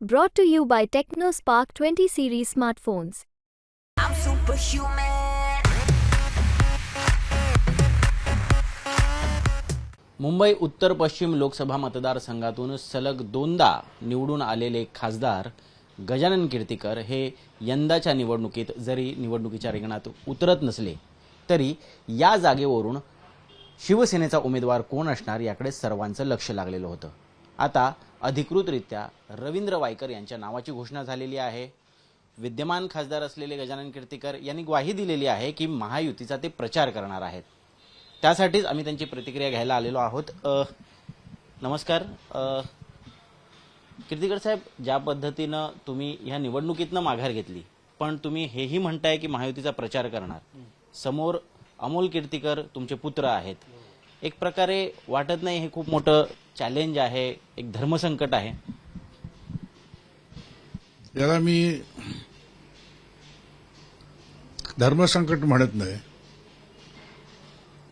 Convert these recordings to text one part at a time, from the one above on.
Brought to you by TechnoSpark 20 series smartphones. I'm superhuman. Mumbai उत्तर पश्चिम लोकसभा मतदारसंघातून सलग दोनदा निवडून आलेले खासदार गजानन कीर्तीकर हे यंदाच्या निवडणुकीत जरी निवडणुकीच्या रिंगणात उतरत नसले तरी या जागेवरून शिवसेनेचा उमेदवार कोण असणार याकडे सर्वांचं लक्ष लागलेलं होतं आता अधिकृतरित्या रवींद्र वायकर यांच्या नावाची घोषणा झालेली आहे. विद्यमान खासदार असलेले गजानन कीर्तीकर यांनी ग्वाही दिलेली आहे की महायुतीचा ते प्रचार करणार आहेत. त्यासाठीच आम्ही त्यांची प्रतिक्रिया घ्यायला आलेलो आहोत. नमस्कार. कीर्तिकर साहेब ज्या पद्धतीनं तुम्ही ह्या निवडणुकीतनं माघार घेतली पण तुम्ही हेही म्हणताय की महायुतीचा प्रचार करणार. समोर अमोल कीर्तिकर तुमचे पुत्र आहेत. एक प्रकारे वाटत नाही हे खूप मोठं चॅलेंज आहे एक धर्मसंकट आहे. याला मी धर्मसंकट म्हणत नाही.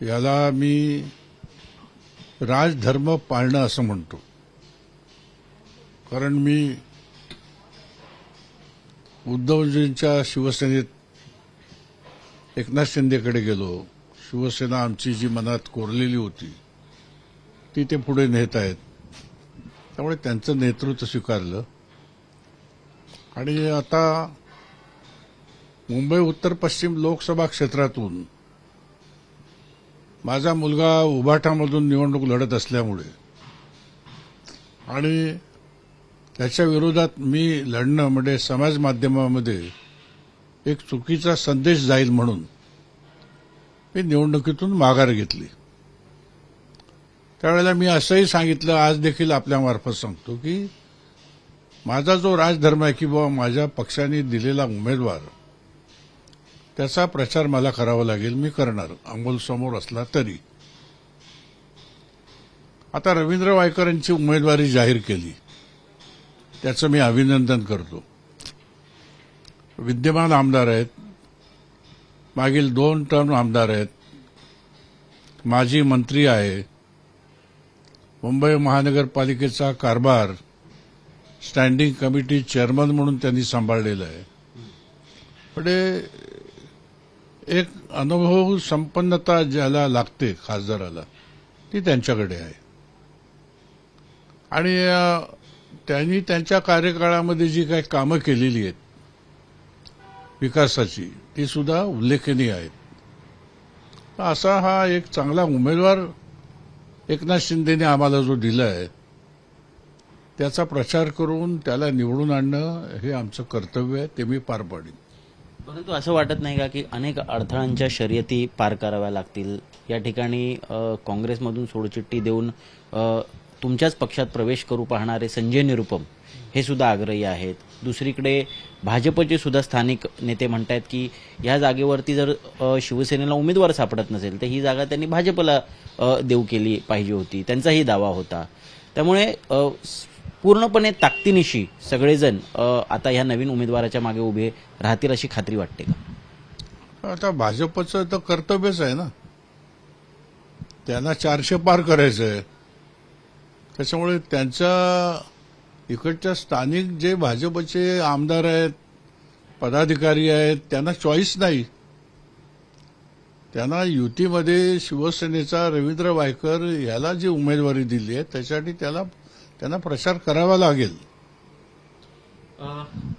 याला मी राजधर्म पाळणं असं म्हणतो. कारण मी उद्धवजींच्या शिवसेनेत एकनाथ शिंदेकडे गेलो. शिवसेना आमची जी मनात कोरलेली होती ती ते पुढे नेत आहेत. त्यामुळे त्यांचं नेतृत्व स्वीकारलं. आणि आता मुंबई उत्तर पश्चिम लोकसभा क्षेत्रातून माझा मुलगा उभाठामधून निवडणूक लढत असल्यामुळे आणि त्याच्या विरोधात मी लढणं म्हणजे समाज माध्यमामध्ये एक चुकीचा संदेश जाईल म्हणून मी निवडणुकीतून माघार घेतली. त्यावेळेला मी असंही सांगितलं आज देखील आपल्यामार्फत सांगतो की माझा जो राजधर्म आहे की बाबा माझ्या पक्षाने दिलेला उमेदवार त्याचा प्रचार मला करावा लागेल मी करणार अमोल समोर असला तरी. आता रवींद्र वायकर यांची उमेदवारी जाहीर केली. त्याचं मी अभिनंदन करतो. विद्यमान आमदार आहेत मागील दोन टर्म आमदार आहेत. माजी मंत्री आहे. मुंबई महानगरपालिकेचा कारभार स्टँडिंग कमिटी चेअरमन म्हणून त्यांनी सांभाळलेलं आहे. म्हणजे एक अनुभव संपन्नता ज्याला लागते खासदाराला ती त्यांच्याकडे आहे. आणि त्यांनी त्यांच्या कार्यकाळामध्ये जी काही कामं केलेली आहेत विकासाची ती सुद्धा उल्लेखनीय आहेत असा हा एक चांगला उमेदवार एकनाथ शिंदेने आम्हाला जो दिला आहे त्याचा प्रचार करून त्याला निवडून आणणं हे आमचं कर्तव्य आहे ते मी पार पाडीन. परंतु असं वाटत नाही का की अनेक अडथळ्यांच्या शर्यती पार कराव्या लागतील? या ठिकाणी काँग्रेसमधून सोडचिठ्ठी देऊन तुमच्याच पक्षात प्रवेश करू पाहणारे संजय निरुपम हे सुद्धा आग्रही आहेत. दुसरीकडे भाजपचे सुद्धा स्थानिक नेते म्हणतायत की या जागेवरती जर शिवसेनेला उमेदवार सापडत नसेल तर ही जागा त्यांनी भाजपला देऊ केली पाहिजे होती. त्यांचाही दावा होता. त्यामुळे पूर्णपणे ताकदीनिशी सगळेजण आता ह्या नवीन उमेदवाराच्या मागे उभे राहतील अशी खात्री वाटते का? आता भाजपचं तर कर्तव्यच आहे ना. त्यांना चारशे पार करायचं आहे त्याच्यामुळे त्यांचा इकडच्या स्थानिक जे भाजपचे आमदार आहेत पदाधिकारी आहेत त्यांना चॉईस नाही. त्यांना युतीमध्ये शिवसेनेचा रवींद्र वायकर याला जी उमेदवारी दिली आहे त्याच्यासाठी त्याला त्यांना प्रचार करावा लागेल.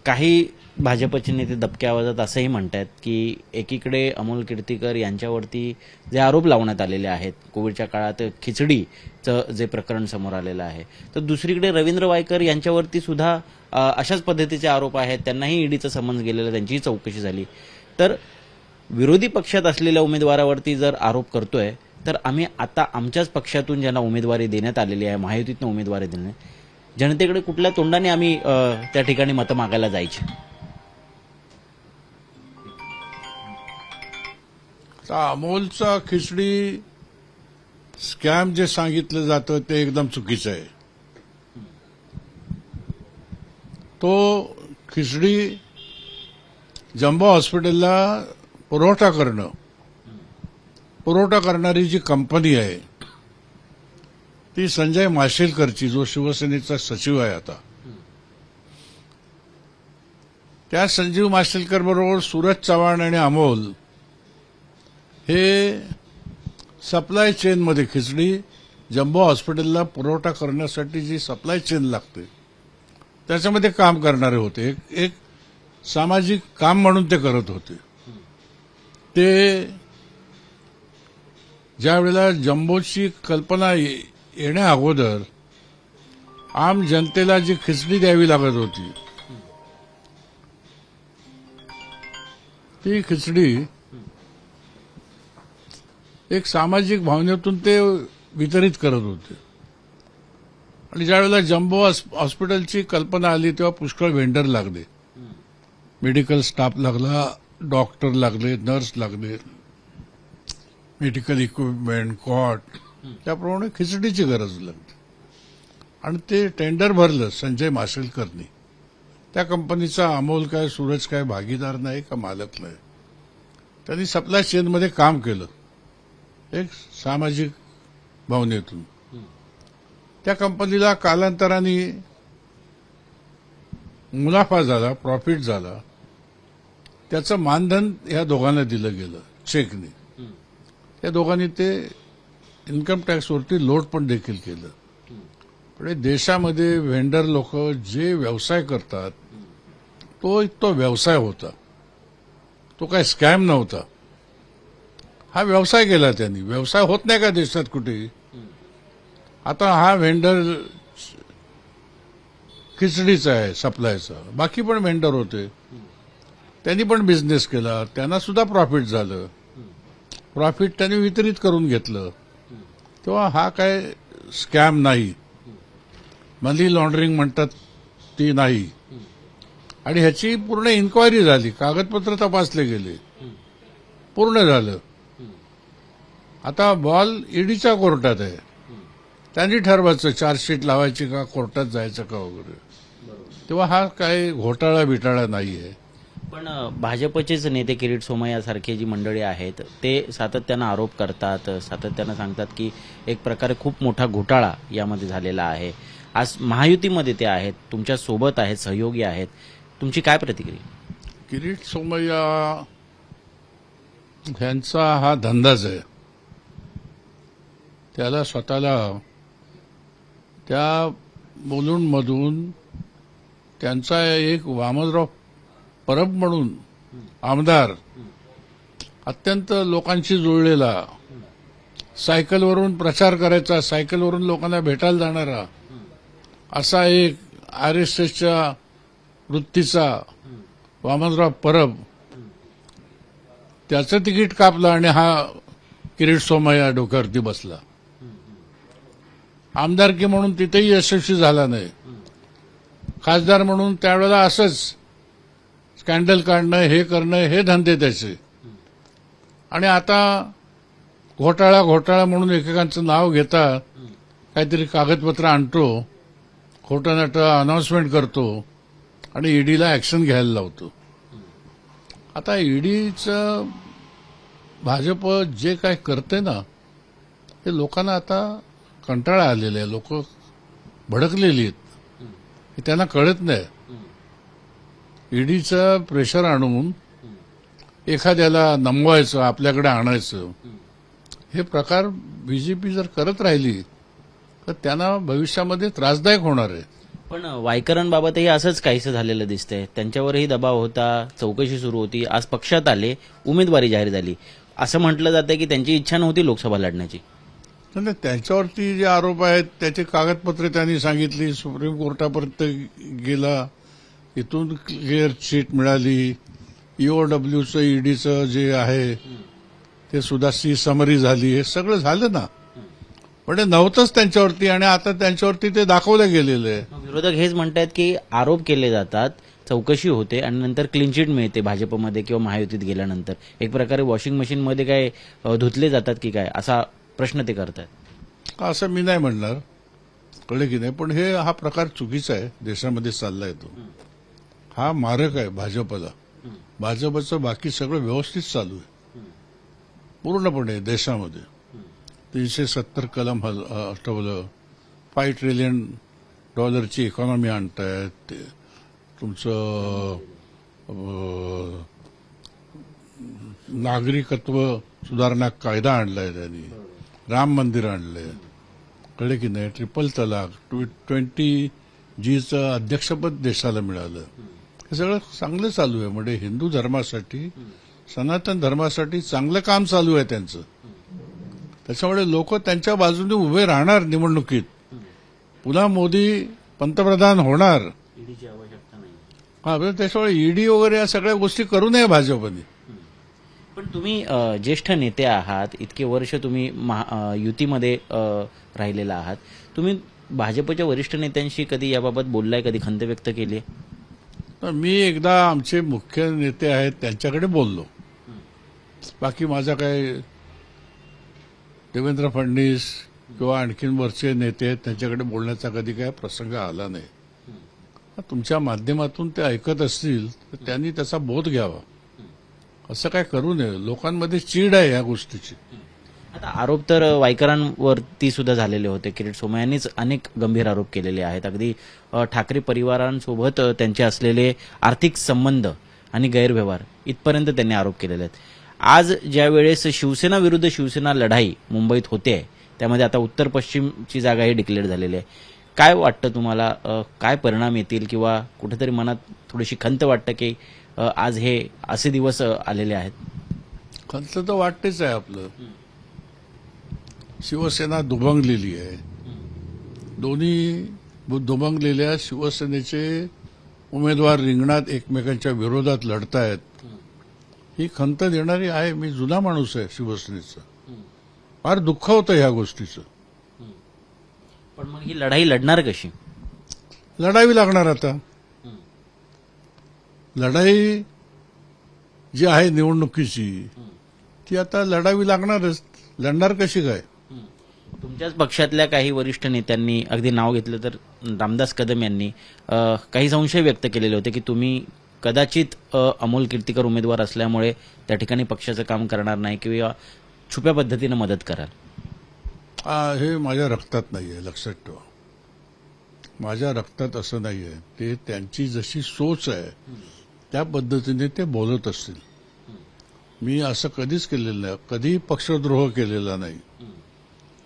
काही भाजपचे नेते दबक्या आवाजात असंही म्हणतात की एकीकडे अमोल कीर्तीकर यांच्यावरती जे आरोप लावण्यात आलेले आहेत कोविडच्या काळात खिचडीचं जे प्रकरण समोर आलेलं आहे तर दुसरीकडे रवींद्र वायकर यांच्यावरती सुद्धा अशाच पद्धतीचे आरोप आहेत त्यांनाही ईडीचं समन्स गेलेलं त्यांचीही चौकशी झाली. तर विरोधी पक्षात असलेल्या उमेदवारावरती जर आरोप करतोय तर आम्ही आता आमच्याच पक्षातून ज्यांना उमेदवारी देण्यात आलेली आहे महायुतीतनं उमेदवारी देण्यात जनतेकडे कुठल्या तोंडाने आम्ही त्या ठिकाणी मतं मागायला जायची? आता अमोलचा खिचडी स्कॅम जे सांगितलं जातं ते एकदम चुकीचं आहे. तो खिचडी जम्बो हॉस्पिटलला पुरवठा करणं पुरवठा करणारी जी कंपनी आहे ती संजय माशेलकरची जो शिवसेनेचा सचिव आहे आता. त्या संजीव माशेलकर बरोबर सूरज चव्हाण आणि अमोल हे सप्लाय चेनमध्ये खिचडी जम्बो हॉस्पिटलला पुरवठा करण्यासाठी जी सप्लाय चेन लागते त्याच्यामध्ये काम करणारे होते. एक एक सामाजिक काम म्हणून ते करत होते. ते ज्या वेळेला जम्बोची कल्पना येण्या अगोदर आम जनतेला जी खिचडी द्यावी लागत होती ती खिचडी एक सामाजिक भावनेतून ते वितरित करत होते. आणि ज्यावेळेला जम्बो हॉस्पिटलची कल्पना आली तेव्हा पुष्कळ वेंडर लागले. मेडिकल स्टाफ लागला डॉक्टर लागले नर्स लागले मेडिकल इक्विपमेंट कॉट त्याप्रमाणे खिचडीची गरज लागली आणि ते टेंडर भरलं संजय माशेलकरनी. त्या कंपनीचा अमोल काय सूरज काय भागीदार नाही का मालक नाही. त्यांनी सप्लाय चेनमध्ये काम केलं. एक सामाजिक भावनेतून. त्या कंपनीला कालांतराने मुनाफा झाला प्रॉफिट झाला. त्याचं मानधन या दोघांना दिलं गेलं चेकने त्या दोघांनी ते इन्कम टॅक्सवरती लोड पण देखील केलं. पण देशामध्ये व्हेंडर लोक जे व्यवसाय करतात तो तो व्यवसाय होता. तो काय स्कॅम नव्हता. हा व्यवसाय केला त्यांनी. व्यवसाय होत नाही का देशात कुठे? आता हा व्हेंडर खिचडीचा आहे सप्लायचा. बाकी पण व्हेंडर होते. त्यांनी पण बिझनेस केला. त्यांना सुद्धा प्रॉफिट झालं. प्रॉफिट त्यांनी वितरित करून घेतलं. तेव्हा हा काय स्कॅम नाही. मनी लॉन्ड्रिंग म्हणतात ती नाही. आणि ह्याची पूर्ण इन्क्वायरी झाली. कागदपत्र तपासले गेले. पूर्ण झालं. आता बॉल ईडीच्या कोर्टात आहे. त्यांनी ठरवायचं चार्जशीट लावायची का कोर्टात जायचं का वगैरे. तेव्हा हा काय घोटाळा बिटाळा नाही आहे पण भाजपचेच नेते किरीट सोमय्या सारखे जी मंडळी आहेत ते सातत्यानं आरोप करतात सातत्यानं सांगतात की एक प्रकारे खूप मोठा घोटाळा यामध्ये झालेला आहे. आज महायुतीमध्ये ते आहेत तुमच्यासोबत आहेत सहयोगी आहेत. तुमची काय प्रतिक्रिया? किरीट सोमय्या ह्यांचा हा धंदाच आहे. त्याला स्वतःला त्या बोलूंमधून त्यांचा एक वामनराव परब म्हणून आमदार अत्यंत लोकांशी जुळलेला सायकलवरून प्रचार करायचा सायकलवरून लोकांना भेटायला जाणारा असा एक आर एस एसच्या वृत्तीचा वामनराव परब त्याचं तिकीट कापलं आणि हा किरीट सोमय्या डोक्यावरती बसला. आमदारकी म्हणून तिथेही यशस्वी झाला नाही. खासदार म्हणून त्यावेळेला असंच स्कॅन्डल काढणं हे करणं हे धंदे त्याचे. आणि आता घोटाळा घोटाळा म्हणून एकेकांचं नाव घेता काहीतरी कागदपत्र आणतो खोटं नाटं अनाऊन्समेंट करतो आणि ईडीला ऍक्शन घ्यायला लावतो. आता ईडीचं भाजप जे काय करते ना ते लोकांना आता कंटाळा आलेला आहे. लोक भडकलेली आहेत. हे त्यांना कळत नाही. ईडीचं प्रेशर आणून एखाद्याला नमवायचं आपल्याकडे आणायचं हे प्रकार बीजेपी जर करत राहिली तर त्यांना भविष्यामध्ये त्रासदायक होणार आहे. पण वायकरांबाबतही असंच काहीसं झालेलं दिसतंय. त्यांच्यावरही दबाव होता चौकशी सुरू होती आज पक्षात आले उमेदवारी जाहीर झाली. असं म्हटलं जातं की त्यांची इच्छा नव्हती लोकसभा लढण्याची. नाही त्यांच्यावरती जे आरोप आहेत त्याचे कागदपत्रे त्यांनी सांगितली सुप्रीम कोर्टापर्यंत गेला इथून क्लिअर शीट मिळाली ईओडब्ल्यूचं ईडीचं जे आहे ते सुद्धा सी समरी झाली हे सगळं झालं ना. पण हे नव्हतंच त्यांच्यावरती आणि आता त्यांच्यावरती ते दाखवलं गेलेलं आहे. विरोधक हेच म्हणतात की आरोप केले जातात चौकशी होते आणि नंतर क्लीन चिट मिळते भाजपमध्ये किंवा महायुतीत गेल्यानंतर. एक प्रकारे वॉशिंग मशीनमध्ये काय धुतले जातात की काय असा प्रश्न ते करतात असं मी नाही म्हणणार. कळलं की नाही? पण हे हा प्रकार चुकीचा आहे. देशामध्ये चालला येतो हा मारक आहे भाजपला भाजपचं बाकी सगळं व्यवस्थित चालू आहे. पूर्णपणे देशामध्ये. तीनशे सत्तर कलम हल हटवलं. फाय ट्रिलियन डॉलरची इकॉनॉमी आणतायत. ते तुमचं नागरिकत्व सुधारणा कायदा आणलाय त्यांनी. राम मंदिर आणलंय. कळले की नाही? ट्रिपल तलाक ट्वेंटी जीचं अध्यक्षपद देशाला मिळालं. हे सगळं चांगलं चालू आहे. म्हणजे हिंदू धर्मासाठी सनातन धर्मासाठी चांगलं काम चालू आहे त्यांचं. त्याच्यामुळे लोक त्यांच्या बाजूने उभे राहणार निवडणुकीत. पुन्हा मोदी पंतप्रधान होणार. ईडीची आवश्यकता नाही. हा त्याच्यामुळे ईडी वगैरे या सगळ्या गोष्टी करू नये भाजपने. पण तुम्ही ज्येष्ठ नेते आहात इतके वर्ष तुम्ही युतीमध्ये राहिलेला आहात. तुम्ही भाजपच्या वरिष्ठ नेत्यांशी कधी याबाबत बोललाय कधी खंत व्यक्त केली? मी एकदा आमचे मुख्य नेते आहेत त्यांच्याकडे बोललो. बाकी माझा काय देवेंद्र फडणवीस किंवा आणखीन वरचे नेते आहेत त्यांच्याकडे बोलण्याचा कधी काय प्रसंग आला नाही. तुमच्या माध्यमातून ते ऐकत असतील तर त्यांनी त्याचा बोध घ्यावा. असं काय करू नये. लोकांमध्ये चीड आहे या गोष्टीची. आता आरोप तर वायकरांवरती सुद्धा झालेले होते. किरीट सोमय यांनीच अनेक गंभीर आरोप केलेले आहेत. अगदी ठाकरे परिवारांसोबत त्यांचे असलेले आर्थिक संबंध आणि गैरव्यवहार इथपर्यंत त्यांनी आरोप केलेले आहेत. आज ज्या वेळेस शिवसेना विरुद्ध शिवसेना लढाई मुंबईत होते त्यामध्ये आता उत्तर पश्चिमची जागा ही डिक्लेअर झालेली आहे. काय वाटतं तुम्हाला? काय परिणाम येतील? किंवा कुठेतरी मनात थोडीशी खंत वाटतं की आज हे असे दिवस आलेले आहेत. खंत तर वाटतेच आहे आपलं. शिवसेना दुभंगलेली आहे. दोन्ही दुभंगलेल्या शिवसेनेचे उमेदवार रिंगणात एकमेकांच्या विरोधात लढतायत. ही खंत देणारी आहे. मी जुना माणूस आहे शिवसेनेचा. फार दुःख होतं ह्या गोष्टीचं. पण मग ही लढाई लढणार कशी? लढावी लागणार आता. लढाई जी आहे निवडणुकीची ती आता लढावी लागणारच. लढणार कशी काय? तुमच्याच पक्षातल्या काही वरिष्ठ नेत्यांनी अगदी नाव घेतलं तर रामदास कदम यांनी काही संशय व्यक्त केलेले होते की तुम्ही कदाचित अमोल कीर्तिकर उमेदवार असल्यामुळे त्या ठिकाणी पक्षाचं काम करणार नाही किंवा छुप्या पद्धतीनं मदत कराल. हे माझ्या रक्तात नाहीये लक्षात ठेवा. माझ्या रक्तात असं नाहीये. ते त्यांची जशी सोच आहे त्या पद्धतीने ते बोलत असतील. मी असं कधीच केलेलं नाही. कधी पक्षद्रोह केलेला नाही.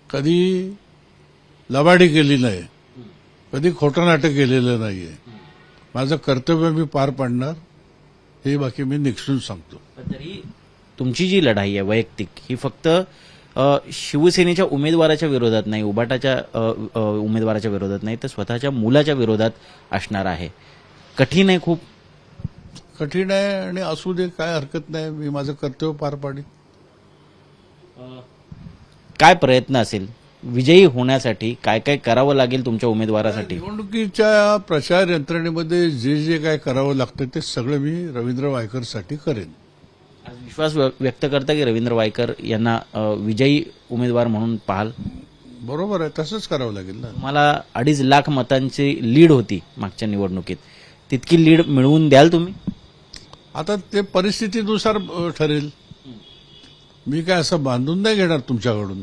कधी लबाडी केली नाही. कधी खोटं नाटक केलेलं नाहीये. माझं कर्तव्य मी पार पाडणार हे बाकी मी निक्षून सांगतो. तरी तुमची जी लढाई आहे वैयक्तिक ही फक्त शिवसेनेच्या उमेदवाराच्या विरोधात नाही उबाटाच्या उमेदवाराच्या विरोधात नाही तर स्वतःच्या मुलाच्या विरोधात असणार आहे. कठीण आहे खूप. कठीण आहे आणि असू दे काय हरकत नाही. मी माझं कर्तव्य पार पाडीन. काय प्रयत्न असेल? विजयी होण्यासाठी काय काय करावं लागेल तुमच्या उमेदवारासाठी? निवडणुकीच्या प्रचार यंत्रणेमध्ये जे जे काय करावं लागतं ते सगळं मी रवींद्र वायकरसाठी करेन. आज विश्वास व्य- व्यक्त करता की रवींद्र वायकर यांना विजयी उमेदवार म्हणून पाहाल? बरोबर आहे तसंच करावं लागेल ना. तुम्हाला अडीच लाख मतांची लीड होती मागच्या निवडणुकीत. तितकी लीड मिळवून द्याल तुम्ही? आता ते परिस्थितीनुसार ठरेल. मी काय असं बांधून नाही घेणार तुमच्याकडून.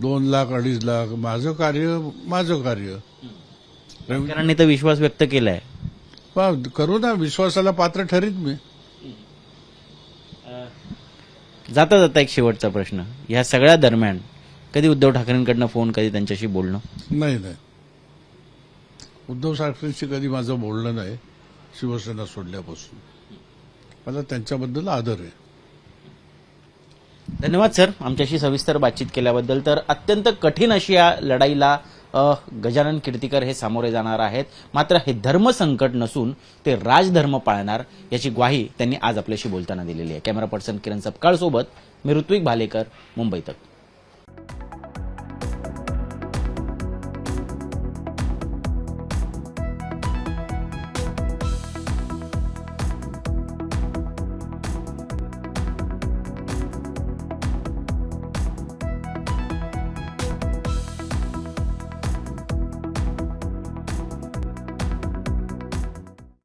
दोन लाख अडीच लाख माझं कार्य माझं कार्य. रवी- वायकरांनी तर विश्वास व्यक्त केलाय. करू ना विश्वासाला पात्र ठरीत मी. जाता जाता एक शेवटचा प्रश्न. ह्या सगळ्या दरम्यान कधी उद्धव ठाकरेंकडनं फोन कधी त्यांच्याशी बोलणं? नाही नाही. उद्धव ठाकरेंशी कधी माझं बोलणं नाही शिवसेना सोडल्यापासून. मला त्यांच्याबद्दल आदर आहे. धन्यवाद सर. आमच्याशी सविस्तर बातचीत केल्याबद्दल तर अत्यंत कठीण अशी या लढाईला गजानन कीर्तीकर हे सामोरे जाणार आहेत. मात्र हे धर्म संकट नसून ते राजधर्म पाळणार याची ग्वाही त्यांनी आज आपल्याशी बोलताना दिलेली आहे. कॅमेरा पर्सन किरण सपकाळ सोबत मी ऋत्विक भालेकर मुंबई तक.